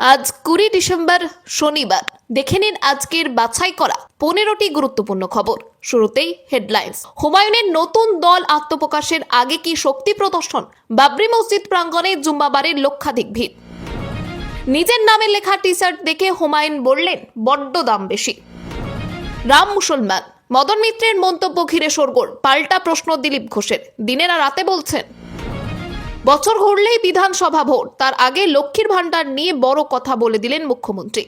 আজ কুড়ি ডিসেম্বর শনিবার। দেখে নিন আজকের বাছাই করা পনেরোটি গুরুত্বপূর্ণ খবর। শুরুতেই হেডলাইন্স হুমায়ুনের নতুন দল আত্মপ্রকাশের আগে কি শক্তি প্রদর্শন? বাবরি মসজিদ প্রাঙ্গণে জুম্মাবারের লক্ষাধিক ভিড়। নিজের নামে লেখা টি শার্ট দেখে হুমায়ুন বললেন, বড্ড দাম বেশি। রাম মুসলমান। মদন মিত্রের মন্তব্য ঘিরে সরগোল পাল্টা প্রশ্ন দিলীপ ঘোষের। দিনের রাতে বলছেন বছর ঘুরলেই বিধানসভা ভোট। তার আগে লক্ষ্মীর ভাণ্ডার নিয়ে বড় কথা বলে দিলেন মুখ্যমন্ত্রী।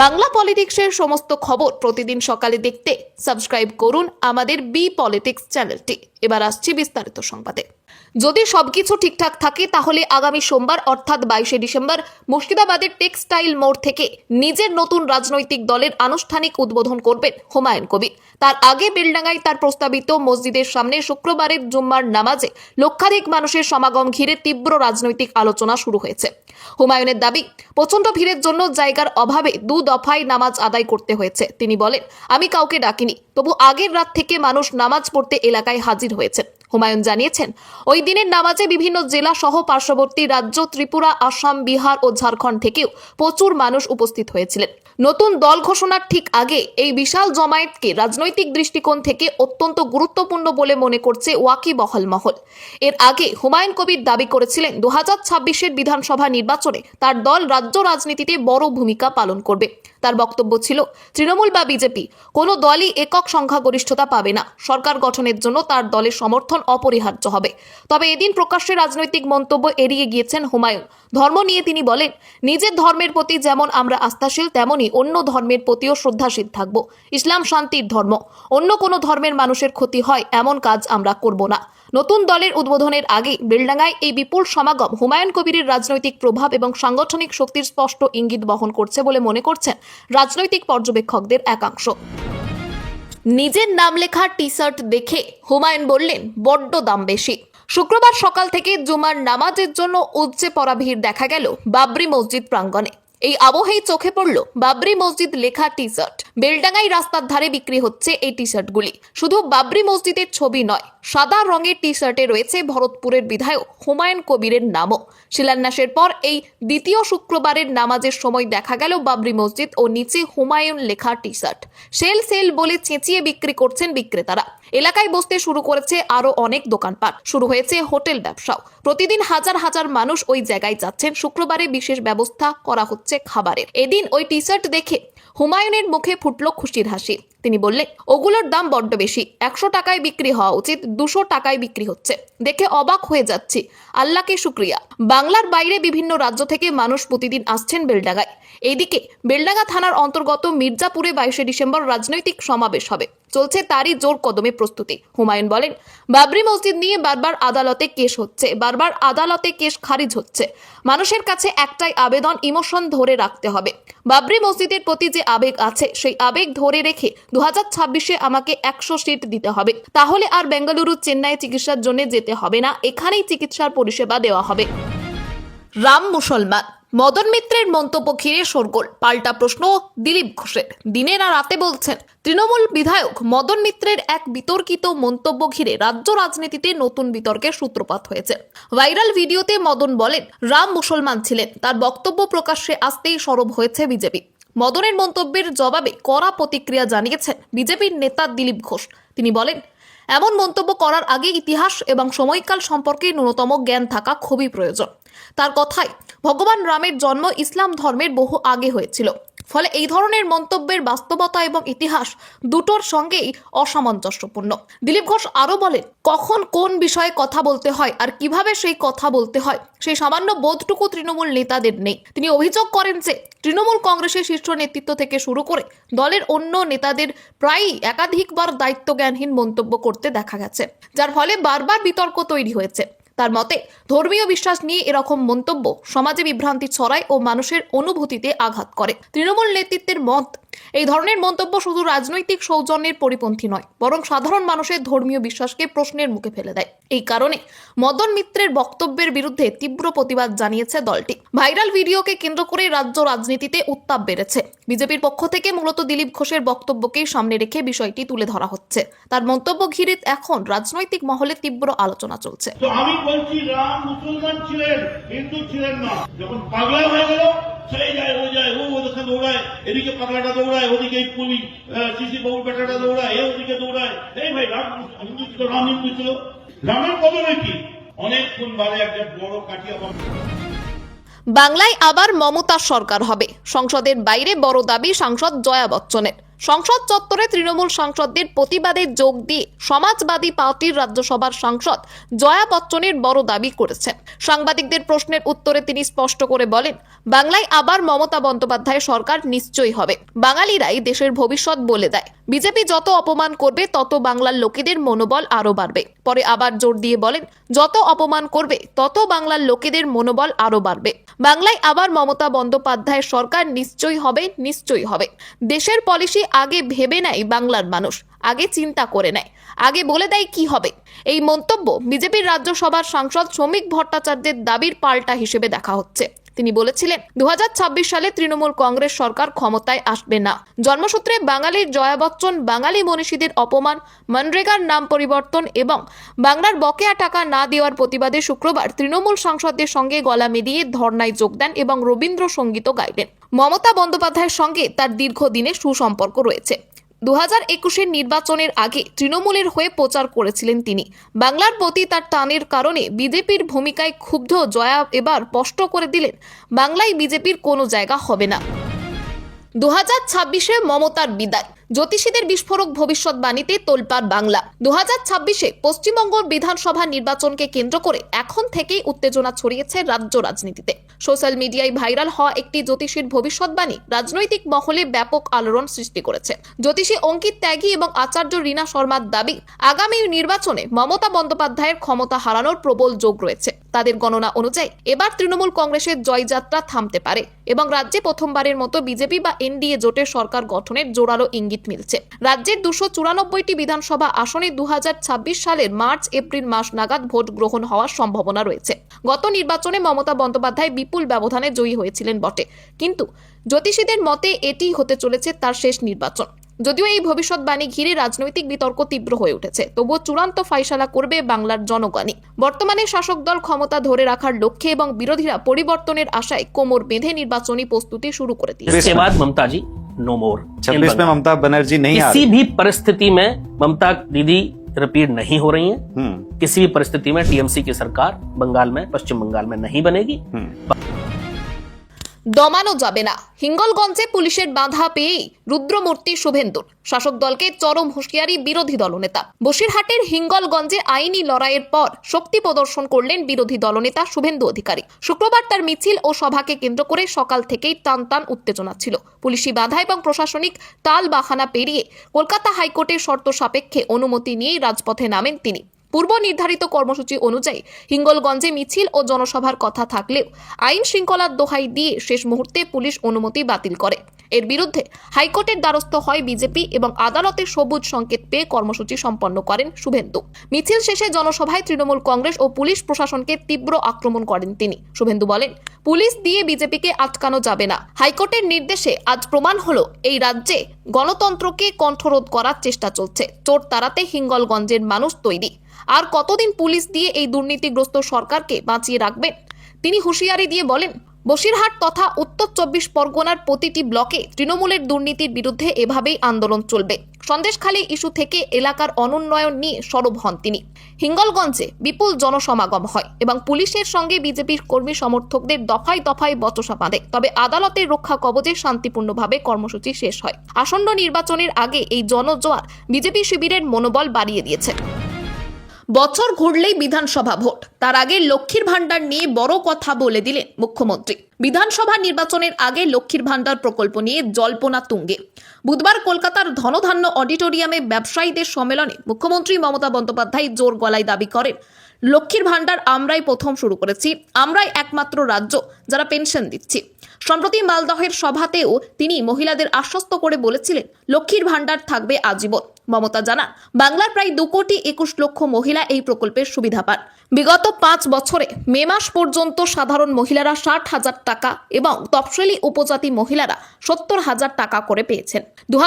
বাংলা পলিটিক্সের সমস্ত খবর প্রতিদিন সকালে দেখতে সাবস্ক্রাইব করুন আমাদের বি পলিটিক্স চ্যানেলটি। এবার আসছি বিস্তারিত সংবাদে। যদি সবকিছু ঠিকঠাক থাকে, তাহলে আগামী সোমবার, অর্থাৎ বাইশে ডিসেম্বর, মুর্শিদাবাদের টেক্সটাইল মোড় থেকে নিজের নতুন রাজনৈতিক দলের আনুষ্ঠানিক উদ্বোধন করবেন হুমায়ুন কবির। তার আগে বেলডাঙ্গায় তার প্রস্তাবিত মসজিদের সামনে শুক্রবারের জুম্মার নামাজে লক্ষাধিক মানুষের সমাগম ঘিরে তীব্র রাজনৈতিক আলোচনা শুরু হয়েছে। হুমায়ুনের দাবি, প্রচণ্ড ভিড়ের জন্য জায়গার অভাবে দু দফায় নামাজ আদায় করতে হয়েছে। তিনি বলেন, আমি কাউকে ডাকিনি, তবু আগের রাত থেকে মানুষ নামাজ পড়তে এলাকায় হাজির হয়েছে। হুমায়ুন জানিয়েছেন, ওই দিনের নামাজে বিভিন্ন জেলা সহ পার্শ্ববর্তী রাজ্য ত্রিপুরা, আসাম, বিহার ও ঝাড়খণ্ড থেকেও প্রচুর মানুষ উপস্থিত হয়েছিলেন। নতুন দল ঘোষণার ঠিক আগে এই বিশাল জমায়েতকে রাজনৈতিক দৃষ্টিকোণ থেকে অত্যন্ত গুরুত্বপূর্ণ বলে মনে করছে ওয়াকিবহল মহল। এর আগে হুমায়ুন কবির দাবি করেছিলেন দু হাজার বিধানসভা নির্বাচনে তার দল রাজ্য রাজনীতিতে বড় ভূমিকা পালন করবে। তার বক্তব্য ছিল, তৃণমূল বা বিজেপি। কোনো দলই একক সংখ্যাগরিষ্ঠতা পাবে না। সরকার গঠনের জন্য তার দলের সমর্থন অপরিহার্য হবে। তবে এদিন প্রকাশ্যে রাজনৈতিক মন্তব্য এড়িয়ে গিয়েছেন হুমায়ুন। ধর্ম নিয়ে তিনি বলেন, নিজের ধর্মের প্রতি যেমন আমরা আস্থাশীল তেমনই অন্য ধর্মের প্রতিও শ্রদ্ধাশীল থাকব। ইসলাম শান্তির ধর্ম। অন্য কোনো ধর্মের মানুষের ক্ষতি হয়, এমন কাজ আমরা করব না। নতুন দলের উদ্বোধনের আগে বেলডাঙ্গায় এই বিপুল সমাগম হুমায়ুন কবিরের রাজনৈতিক প্রভাব এবং সাংগঠনিক শক্তির স্পষ্ট ইঙ্গিত বহন করছে বলে মনে করছেন রাজনৈতিক পর্যবেক্ষকদের একাংশ। নিজের নাম লেখা টি শার্ট দেখে হুমায়ুন বললেন, বড্ড দাম বেশি। শুক্রবার সকাল থেকে জুমার নামাজের জন্য উজ্জে পড়া ভিড় দেখা গেল বাবরি মসজিদ প্রাঙ্গণে। এই আবহেই চোখে পড়ল বাবরি মসজিদ লেখা টি শার্ট বেলডাঙ্গাই রাস্তার ধারে বিক্রি হচ্ছে এই টি শার্টগুলি শুধু বাবরি মসজিদের ছবি নয়, সাদা রঙের টি শার্টে রয়েছে ভরতপুরের বিধায়ক হুমায়ুন কবিরের নামও। শিলান্যাসের পর এই দ্বিতীয় শুক্রবারের নামাজের সময় দেখা গেল বাবরি মসজিদ ও নিচে হুমায়ুন লেখা টি শার্ট সেল সেল বলে চেঁচিয়ে বিক্রি করছেন বিক্রেতারা। এলাকায় বসতে শুরু করেছে আরও অনেক দোকানপাট। শুরু হয়েছে হোটেল ব্যবসাও। প্রতিদিন হাজার হাজার মানুষ ওই জায়গায় যাচ্ছেন। শুক্রবারে বিশেষ ব্যবস্থা করা হচ্ছে খাবারের। এদিন ওই টি শার্ট দেখে হুমায়ুনের মুখে ফুটল খুশির হাসি। তিনি বললেন, ওগুলোর দাম বড্ড বেশি। একশো টাকায় বিক্রি হওয়া উচিত, দুশো টাকায় বিক্রি হচ্ছে। দেখে অবাক হয়ে যাচ্ছি। আল্লাহকে শুক্রিয়া। বাংলার বাইরে বিভিন্ন রাজ্য থেকে মানুষ প্রতিদিন আসছেন বেলডাঙ্গায়। এইদিকে বেলডাঙ্গা থানার অন্তর্গত মির্জাপুরে বাইশে ডিসেম্বর রাজনৈতিক সমাবেশ হবে। চলছে তারই জোর কদমে প্রস্তুতি। হুমায়ুন বলেন, বাবরি মসজিদ নিয়ে বারবার আদালতে কেস হচ্ছে, বারবার আদালতে কেস খারিজ হচ্ছে। মানুষের কাছে একটাই আবেদন, ইমোশন ধরে রাখতে হবে। বাবরি মসজিদের প্রতি যে আবেগ আছে, সেই আবেগ ধরে রেখে দু ছাব্বিশে আমাকে একশো সিট দিতে হবে। তাহলে আর বেঙ্গালুরু চেন্নাই চিকিৎসার জন্য যেতে হবে না, এখানেই চিকিৎসার পরিষেবা দেওয়া হবে। রাম মুসলমান, মদন মিত্রের মন্তব্য ঘিরে সরগোল পাল্টা প্রশ্ন দিলীপ ঘোষের। দিনের আর রাতে বলছেন, তৃণমূল বিধায়ক মদন মিত্রের এক বিতর্কিত মন্তব্য ঘিরে রাজ্য রাজনীতিতে নতুন বিতর্কের সূত্রপাত হয়েছে। ভাইরাল ভিডিওতে মদন বলেন, রাম মুসলমান ছিলেন, তার বক্তব্য প্রকাশ্যে আসতেই সরব হয়েছে বিজেপি। মদনের মন্তব্যের জবাবে কড়া প্রতিক্রিয়া জানিয়েছেন বিজেপির নেতা দিলীপ ঘোষ। তিনি বলেন, এমন মন্তব্য করার আগে ইতিহাস এবং সময়কাল সম্পর্কে ন্যূনতম জ্ঞান থাকা খুবই প্রয়োজন। তার কথায়, ভগবান রামের জন্ম ইসলাম ধর্মের বহু আগে হয়েছিল। ফলে এই ধরনের মন্তব্যের বাস্তবতা এবং ইতিহাস দুটোর সঙ্গেই অসামঞ্জস্যপূর্ণ। দিলীপ ঘোষ আরও বলেন, কখন কোন বিষয়ে কথা বলতে হয় আর কীভাবে সেই কথা বলতে হয়, সেই সামান্য বোধটুকু তৃণমূল নেতাদের নেই। তিনি অভিযোগ করেন যে, তৃণমূল কংগ্রেসের শীর্ষ নেতৃত্ব থেকে শুরু করে দলের অন্য নেতাদের প্রায়ই একাধিকবার দায়িত্বজ্ঞানহীন মন্তব্য করতে দেখা গেছে, যার ফলে বারবার বিতর্ক তৈরি হয়েছে। তার মতে, ধর্মীয় বিশ্বাস নিয়ে এরকম মন্তব্য সমাজে বিভ্রান্তি ছড়ায় ও মানুষের অনুভূতিতে আঘাত করে। তৃণমূল নেতৃত্বের মত এই ধরনের মন্তব্য শুধু রাজনৈতিক সৌজন্যের পরিপন্থী নয়, বরং সাধারণ মানুষের ধর্মীয় বিশ্বাসকে প্রশ্নের মুখে ফেলে দেয়। এই কারণে মদন মিত্রের বক্তব্যের বিরুদ্ধে তীব্র প্রতিবাদ জানিয়েছে দলটি। ভাইরাল ভিডিওকে কেন্দ্র করে রাজ্য রাজনীতিতে উত্তাপ বেড়েছে। বিজেপির পক্ষ থেকে মূলত দিলীপ ঘোষের বক্তব্যকেই সামনে রেখে বিষয়টি তুলে ধরা হচ্ছে। তার মন্তব্য ঘিরে এখন রাজনৈতিক মহলে তীব্র আলোচনা চলছে। আমি বলছি, রাম মুসলমান ছিলেন, হিন্দু ছিলেন না। যখন পাগলা হয়ে গেল সেই যায় ও যায় ও ওদেরকে দৌড়ায়, এদিকে পাতলাটা দৌড়ায়, ওদিকে পুরি শিশি বাবুর বেটাটা দৌড়ায়, এ ওদিকে দৌড়ায়। এই ভাই, রাম হিন্দু ছিল রাম হিন্দু ছিল রামের কত নাকি অনেকক্ষণ বাদে একটা বড় কাটিয়া বাংলায় আবার মমতা সরকার হবে। সংসদের বাইরে বড় দাবি সাংসদ জয়া বচ্চনের। সংসদ চত্বরে তৃণমূল সাংসদদের প্রতিবাদে যোগ দিয়ে সমাজবাদী পার্টির রাজ্যসভার সাংসদ জয়া বচ্চনের বড় দাবি করেছেন। সাংবাদিকদের প্রশ্নের উত্তরে তিনি স্পষ্ট করে বলেন, বাংলায় আবার মমতা বন্দ্যোপাধ্যায় সরকার নিশ্চয়ই হবে। বাঙালিরাই দেশের ভবিষ্যৎ বলে দেয়। বিজেপি যত অপমান করবে, তত বাংলার লোকেদের মনোবল আরও বাড়বে। পরে আবার জোর দিয়ে বলেন, যত অপমান করবে, তত বাংলার লোকেদের মনোবল আরও বাড়বে। বাংলায় আবার মমতা বন্দ্যোপাধ্যায় সরকার নিশ্চয়ই হবে নিশ্চয়ই হবে। দেশের পলিসি আগে ভেবে নেয় বাংলার মানুষ, আগে চিন্তা করে নেয়। আগে বলে দেয় কি হবে। এই মন্তব্য বিজেপির রাজ্যসভার সাংসদ শ্রমিক ভট্টাচার্যের দাবির পাল্টা হিসেবে দেখা হচ্ছে। তিনি বলেছিলেন দু হাজার ছাব্বিশ সালে তৃণমূল কংগ্রেস সরকার ক্ষমতায় আসবে না। জন্মসূত্রে বাঙালির জয়া বচ্চন, বাঙালি মনীষীদের অপমান, মনরেগার নাম পরিবর্তন এবং বাংলার বকেয়া টাকা না দেওয়ার প্রতিবাদে শুক্রবার তৃণমূল সাংসদদের সঙ্গে গলা মিলিয়ে ধর্নায় যোগ দেন এবং রবীন্দ্রসঙ্গীতও গাইলেন। মমতা বন্দ্যোপাধ্যায়ের সঙ্গে তার দীর্ঘদিনের সুসম্পর্ক রয়েছে। দু হাজার একুশের নির্বাচনের আগে তৃণমূলের হয়ে প্রচার করেছিলেন তিনি। বাংলার প্রতি তার টানের কারণে বিজেপির ভূমিকায় ক্ষুব্ধ জয়া এবার স্পষ্ট করে দিলেন, বাংলায় বিজেপির কোনো জায়গা হবে না। দু হাজার ছাব্বিশে মমতার বিদায়। জ্যোতিষীদের বিস্ফোরক ভবিষ্যৎবাণীতে তোলপাড় বাংলা। দু হাজার ছাব্বিশে পশ্চিমবঙ্গ বিধানসভা নির্বাচনকে কেন্দ্র করে এখন থেকেই উত্তেজনা ছড়িয়েছে রাজ্য রাজনীতিতে। সোশ্যাল মিডিয়ায় ভাইরাল হওয়া একটি জ্যোতিষীর ভবিষ্যৎবাণী রাজনৈতিক মহলে ব্যাপক আলোড়ন সৃষ্টি করেছে। জ্যোতিষী অঙ্কিত ত্যাগী এবং আচার্য রীনা শর্মার দাবি, আগামী নির্বাচনে মমতা বন্দ্যোপাধ্যায়ের ক্ষমতা হারানোর প্রবল যোগ রয়েছে। তাদের গণনা অনুযায়ী, এবার তৃণমূল কংগ্রেসের জয়যাত্রা থামতে পারে এবং রাজ্যে প্রথমবারের মতো বিজেপি বা এনডিএ জোটের সরকার গঠনের জোরালো ইঙ্গিত মিলছে। রাজ্যের দুশো চুরানব্বইটি বিধানসভা আসনে দু সালের মার্চ এপ্রিল মাস নাগাদ ভোট গ্রহণ হওয়ার সম্ভাবনা রয়েছে। গত নির্বাচনে মমতা বন্দ্যোপাধ্যায় বিপুল ব্যবধানে জয়ী হয়েছিলেন বটে। কিন্তু জ্যোতিষীদের মতে এটি হতে চলেছে তার শেষ নির্বাচন। যদিও এই ভবিষ্যৎবাণী ঘিরে রাজনৈতিক বিতর্ক তীব্র হয়ে উঠেছে তবুও চূড়ান্ত ফাইসালা করবে বাংলার জনগণই। বর্তমানে শাসক দল ক্ষমতা ধরে রাখার লক্ষ্যে এবং বিরোধীরা পরিবর্তনের আশায় কোমর বেঁধে নির্বাচনী প্রস্তুতি শুরু করে দিয়েছে। नो मोर छब्बीस में ममता बनर्जी नहीं किसी भी परिस्थिति में ममता दीदी रिपीट नहीं हो रही हैं। हम्म, किसी भी परिस्थिति में टीएमसी की सरकार बंगाल में पश्चिम बंगाल में नहीं बनेगी। हम्म। দমানো যাবে না। হিঙ্গলগঞ্জে পুলিশের বাধা পেয়েই রুদ্রমূর্তি শুভেন্দুর। শাসক দলকে চরম হুঁশিয়ারি বিরোধী দলনেতা। বসিরহাটের হিঙ্গলগঞ্জে আইনি লড়াইয়ের পর শক্তি প্রদর্শন করলেন বিরোধী দলনেতা শুভেন্দু অধিকারী। শুক্রবার তার মিছিল ও সভাকে কেন্দ্র করে সকাল থেকেই টান টান উত্তেজনা ছিল। পুলিশি বাধা এবং প্রশাসনিক তাল বাহানা পেরিয়ে কলকাতা হাইকোর্টের শর্ত সাপেক্ষে অনুমতি নিয়েই রাজপথে নামেন তিনি। পূর্ব নির্ধারিত কর্মসূচি অনুযায়ী হিঙ্গলগঞ্জে মিছিল ও জনসভার কথা থাকলেও আইন শৃঙ্খলার দোহাই দিয়ে শেষ মুহূর্তে পুলিশ অনুমতি বাতিল করে। এর বিরুদ্ধে হাইকোর্টের দ্বারস্থ হয় বিজেপি এবং আদালতের সবুজ সংকেত পেয়ে কর্মসূচি সম্পন্ন করেন শুভেন্দু। মিছিল শেষে জনসভায় তৃণমূল কংগ্রেস ও পুলিশ প্রশাসনকে তীব্র আক্রমণ করেন তিনি। শুভেন্দু বলেন, পুলিশ দিয়ে বিজেপিকে আটকানো যাবে না। হাইকোর্টের নির্দেশে আজ প্রমাণ হলো, এই রাজ্যে গণতন্ত্রকে কণ্ঠরোধ করার চেষ্টা চলছে। চোর তাড়াতে হিঙ্গলগঞ্জের মানুষ তৈরি। আর কতদিন পুলিশ দিয়ে এই দুর্নীতিগ্রস্ত সরকারকে বাঁচিয়ে রাখবেন তিনি হুঁশিয়ারি দিয়ে বলেন, বসিরহাট তথা উত্তর চব্বিশ পরগনার প্রতিটি ব্লকে তৃণমূলের দুর্নীতির বিরুদ্ধে এভাবেই আন্দোলন চলবে। সন্দেশখালী ইস্যু থেকে এলাকার অনুন্নয়ন নিয়ে সরব হন তিনি। হিঙ্গলগঞ্জে বিপুল জনসমাগম হয় এবং পুলিশের সঙ্গে বিজেপির কর্মী সমর্থকদের দফায় দফায় বচসা বাঁধে। তবে আদালতের রক্ষা কবচে শান্তিপূর্ণভাবে কর্মসূচি শেষ হয়। আসন্ন নির্বাচনের আগে এই জনজোয়ার বিজেপি শিবিরের মনোবল বাড়িয়ে দিয়েছে। বছর ঘুরলেই বিধানসভা ভোট। তার আগে লক্ষ্মীর ভাণ্ডার নিয়ে বড় কথা বলে দিলেন মুখ্যমন্ত্রী। বিধানসভা নির্বাচনের আগে লক্ষ্মীর ভাণ্ডার প্রকল্প নিয়ে জল্পনা তুঙ্গে। বুধবার কলকাতার ধনধান্য অডিটোরিয়ামে ব্যবসায়ীদের সম্মেলনে মুখ্যমন্ত্রী মমতা বন্দ্যোপাধ্যায় জোর গলায় দাবি করেন, লক্ষ্মীর ভাণ্ডার আমরাই প্রথম শুরু করেছি। আমরাই একমাত্র রাজ্য যারা পেনশন দিচ্ছি। সম্প্রতি মালদহের সভাতেও তিনি মহিলাদের আশ্বস্ত করে বলেছিলেন, লক্ষ্মীর ভাণ্ডার থাকবে আজীবন। মমতা জানান, বাংলার প্রায় দু কোটি একুশ লক্ষ মহিলা এই প্রকল্পের সুবিধা পান। বিগত পাঁচ বছরে মে মাস পর্যন্ত সাধারণ মহিলারা ষাট হাজার টাকা এবং তফসিলি উপজাতি মহিলারা সত্তর হাজার টাকা করে পেয়েছেন। দু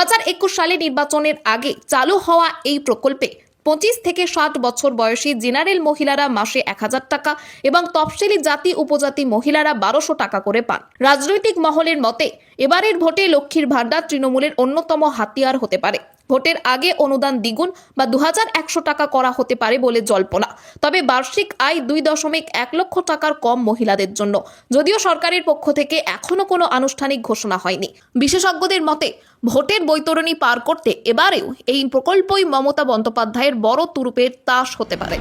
সালে নির্বাচনের আগে চালু হওয়া এই প্রকল্পে পঁচিশ থেকে ষাট বছর বয়সী জেনারেল মহিলারা মাসে এক হাজার টাকা এবং তফসিলি জাতি উপজাতি মহিলারা বারোশো টাকা করে পান। রাজনৈতিক মহলের মতে, এবারের ভোটে লক্ষ্মীর ভাণ্ডার তৃণমূলের অন্যতম হাতিয়ার হতে পারে। ভোটের আগে অনুদান দ্বিগুণ বা দু টাকা করা হতে পারে বলে জল্পনা। তবে বার্ষিক আয় দুই দশমিক এক লক্ষ টাকার কম মহিলাদের জন্য। যদিও সরকারের পক্ষ থেকে এখনও কোনো আনুষ্ঠানিক ঘোষণা হয়নি। বিশেষজ্ঞদের মতে, ভোটের বৈতরণী পার করতে এবারেও এই প্রকল্পই মমতা বন্দ্যোপাধ্যায়ের বড় তুরুপের তাস হতে পারে।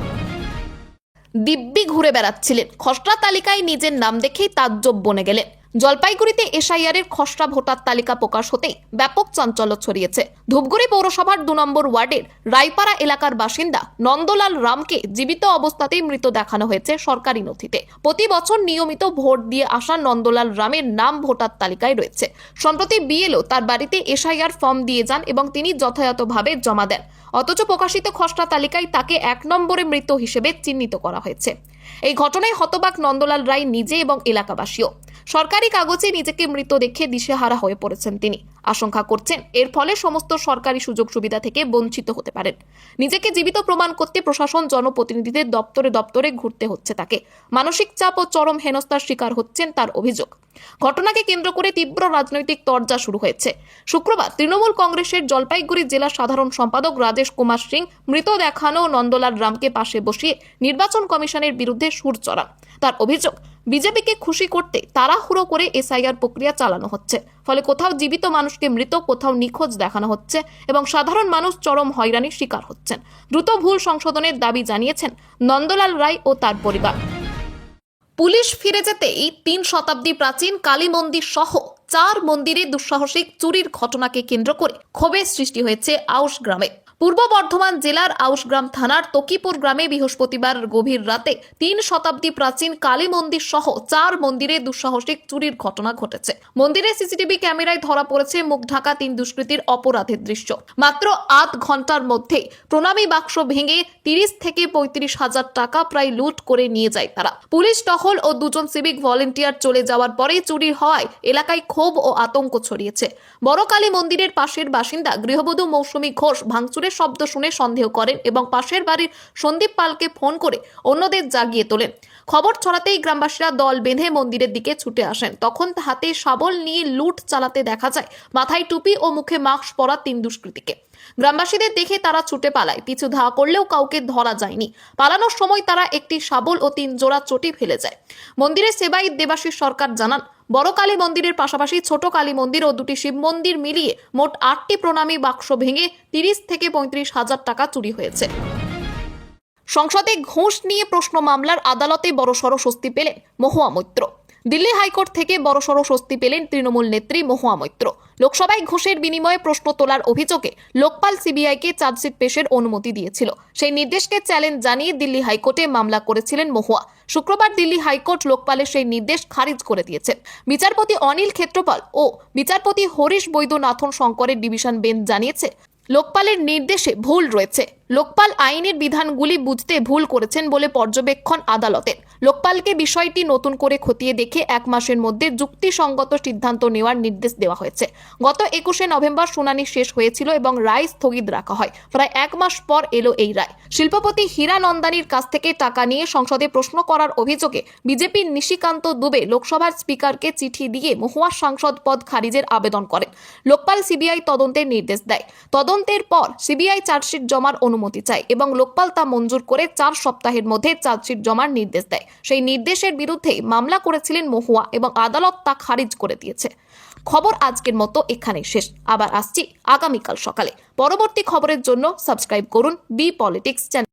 দিব্যি ঘুরে বেড়াচ্ছিলেন। খসড়া তালিকায় নিজের নাম দেখেই তাজ্জব বনে গেলেন। জলপাইগুড়িতে এসআইআর এর খসড়া ভোটার তালিকা প্রকাশ হতেই ব্যাপক চাঞ্চল্য ছড়িয়েছে। ধূপগুড়ি পৌরসভার দু নম্বর ওয়ার্ডের রায়পাড়া এলাকার বাসিন্দা নন্দলাল রামকে জীবিত অবস্থাতেই মৃত দেখানো হয়েছে সরকারি নথিতে। প্রতি বছর নিয়মিত ভোট দিয়ে আসা নন্দলাল রামের নাম ভোটার তালিকায় রয়েছে। সম্প্রতি বিএলও তার বাড়িতে এসআইআর ফর্ম দিয়ে যান এবং তিনি যথাযথভাবে জমা দেন। অথচ প্রকাশিত খসড়া তালিকায় তাকে এক নম্বরে মৃত হিসেবে চিহ্নিত করা হয়েছে। এই ঘটনায় হতবাক নন্দলাল রায় নিজে এবং এলাকাবাসীও। সরকারি কাগজে নিজেকে মৃত দেখে দিশেহারা হয়ে পড়েছেন তিনি। আশঙ্কা করছেন। এর ফলে সমস্ত সরকারি সুযোগ সুবিধা থেকে বঞ্চিত হতে পারেন। নিজেকে জীবিত প্রমাণ করতে প্রশাসন, জনপ্রতিনিধিদের দপ্তরে দপ্তরে ঘুরতে হচ্ছে তাকে। মানসিক চাপ ও চরম হেনস্থার শিকার হচ্ছেন তার অভিযোগ। ঘটনাকে কেন্দ্র করে তীব্র রাজনৈতিক তরজা শুরু হয়েছে। শুক্রবার তৃণমূল কংগ্রেসের জলপাইগুড়ি জেলা সাধারণ সম্পাদক রাজেশ কুমার সিং মৃত দেখানো নন্দলাল রামকে পাশে বসিয়ে নির্বাচন কমিশনের বিরুদ্ধে সুর চড়ান। তার অভিযোগ, বিজেপিকে খুশি করতে তাড়াহুড়ো করে এসআইআর প্রক্রিয়া চালানো হচ্ছে। ফলে কোথাও জীবিত মানুষকে মৃত, কোথাও নিখোঁজ দেখানো হচ্ছে এবং সাধারণ মানুষ চরম হয়রানির শিকার হচ্ছেন। দ্রুত ভুল সংশোধনের দাবি জানিয়েছেন নন্দলাল রায় ও তার পরিবার। পুলিশ ফিরে যেতেই তিন শতাব্দী প্রাচীন কালী মন্দির সহ চার মন্দিরে দুঃসাহসিক চুরির ঘটনাকে কেন্দ্র করে ক্ষোভের সৃষ্টি হয়েছে আউশ গ্রামে। পূর্ব বর্ধমান জেলার আউশগ্রাম থানার তকিপুর গ্রামে বৃহস্পতিবার গভীর রাতে তিন শতাব্দী প্রাচীন কালী মন্দির সহ চার মন্দিরে দুঃসাহসিক চুরির ঘটনা ঘটেছে। মন্দিরে সিসিটিভি ক্যামেরায় ধরা পড়েছে মুখ ঢাকা তিন দুষ্কৃতীর অপরাধের দৃশ্য। মাত্র আধ ঘণ্টার মধ্যে প্রণামী বাক্স ভেঙে তিরিশ থেকে পঁয়ত্রিশ হাজার টাকা প্রায় লুট করে নিয়ে যায় তারা। পুলিশ টহল ও দুজন সিভিক ভলেন্টিয়ার চলে যাওয়ার পরেই চুরি হওয়ায় এলাকায় ক্ষোভ ও আতঙ্ক ছড়িয়েছে। বড় কালী মন্দিরের পাশের বাসিন্দা গৃহবধূ মৌসুমী ঘোষ ভাঙচুরের শব্দ শুনে সন্দেহ করেন এবং পাশের বাড়ির সন্দীপ পালকে ফোন করে অন্যদের জাগিয়ে তোলেন। খবর ছড়াতেই গ্রামবাসীরা দল বেঁধে মন্দিরের দিকে ছুটে আসেন। তখন হাতে শাবল নিয়ে লুট চালাতে দেখা যায়, মাথায় টুপি ও মুখে মাস্ক পরা তিন দুষ্কৃতীকে। গ্রামবাসীদের দেখে তারা ছুটে পালায়। পিছু ধাওয়া করলেও কাউকে ধরা যায়নি। পালানোর সময় তারা একটি শাবল ও তিন জোড়া চটি ফেলে যায়। মন্দিরের সেবাই দেবাশিস সরকার জানান, বড় কালী মন্দিরের পাশাপাশি ছোট কালী মন্দির ও দুটি শিব মন্দির মিলিয়ে মোট আটটি প্রণামী বাক্স ভেঙে তিরিশ থেকে পঁয়ত্রিশ হাজার টাকা চুরি হয়েছে। সংসদে ঘুষ নিয়ে প্রশ্ন মামলার আদালতে বড়সড় স্বস্তি পেলেন মহুয়া মৈত্র। দিল্লি হাইকোর্ট থেকে বড়সড় স্বস্তি পেলেন তৃণমূল নেত্রী মহুয়া মৈত্র। লোকসভায় ঘোষের বিনিময়ে প্রশ্ন তোলার অভিযোগে লোকপাল সিবিআইকে চার্জশিট পেশের অনুমতি দিয়েছিল। সেই নির্দেশকে চ্যালেঞ্জ জানিয়ে দিল্লি হাইকোর্টে মামলা করেছিলেন মহুয়া। শুক্রবার দিল্লি হাইকোর্ট লোকপালের সেই নির্দেশ খারিজ করে দিয়েছেন। বিচারপতি অনিল ক্ষেত্রপাল ও বিচারপতি হরিশ বৈদ্যনাথন শঙ্করের ডিভিশন বেঞ্চ জানিয়েছে, লোকপালের নির্দেশে ভুল রয়েছে। লোকপাল আইনের বিধানগুলি বুঝতে ভুল করেছেন বলে পর্যবেক্ষণ আদালতের। লোকপালকে বিষয়টি নতুন করে খতিয়ে দেখে এক মাসের মধ্যে যুক্তিসঙ্গত সিদ্ধান্ত নেওয়ার নির্দেশ দেওয়া হয়েছে। গত একুশে নভেম্বর শুনানি শেষ হয়েছিল এবং রায় স্থগিত রাখা হয়। প্রায় এক মাস পর এলো এই রায়। শিল্পপতি হীরা নন্দানির কাছ থেকে টাকা নিয়ে সংসদে প্রশ্ন করার অভিযোগে বিজেপির নিশিকান্ত দুবে লোকসভার স্পিকারকে চিঠি দিয়ে মহুয়া সাংসদ পদ খারিজের আবেদন করেন। লোকপাল সিবিআই তদন্তের নির্দেশ দেয়। তদন্তের পর সিবিআই চার্জশিট জমার অনুমতি চায় এবং লোকপাল তা মঞ্জুর করে চার সপ্তাহের মধ্যে চার্জশিট জমার নির্দেশ দেয়। সেই নির্দেশের বিরুদ্ধেই মামলা করেছিলেন মহুয়া এবং আদালত তা খারিজ করে দিয়েছে। খবর আজকের মতো এখানেই শেষ। আবার আসছি আগামীকাল সকালে। পরবর্তী খবরের জন্য সাবস্ক্রাইব করুন বি পলিটিক্স চ্যানেল।